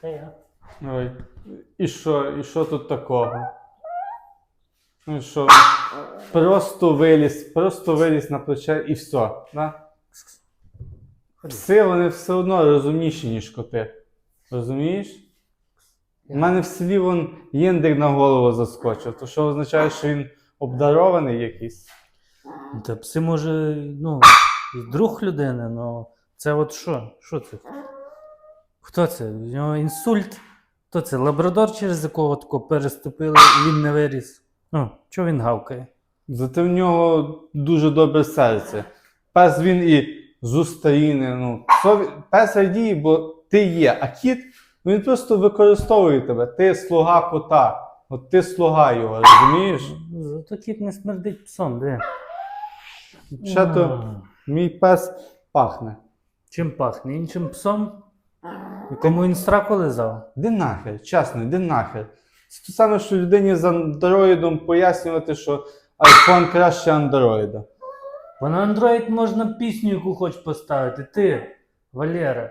Та я. Ой. І що, і що тут такого? Ну що? Просто виліз, просто виліз на плече і все. Да? Пси вони все одно розумніші, ніж коти. Розумієш? У мене в селі вон єндик на голову заскочив, то що означає, що він обдарований якийсь. Та пси може, ну, і друг людини, ну це от що? Що це? Хто це? У нього інсульт? Хто це? Лабрадор, через якого тако переступили і він не виріс. Ну, чого він гавкає? Зате в нього дуже добре серце. Пес він і з України, ну, пес радіє, бо ти є, а кіт, ну він просто використовує тебе. Ти слуга кота. От ти слуга його, розумієш? Зато кіт не смердить псом, де? Ще то А. мій пес пахне. Чим пахне? Іншим псом? Якому він сраку лизав? Де нахер, чесно, де нахер. Це те саме, що людині з андроїдом пояснювати, що iPhone краще андроїда. Бо на Android можна пісню, яку хоч поставити. Ти, Валера.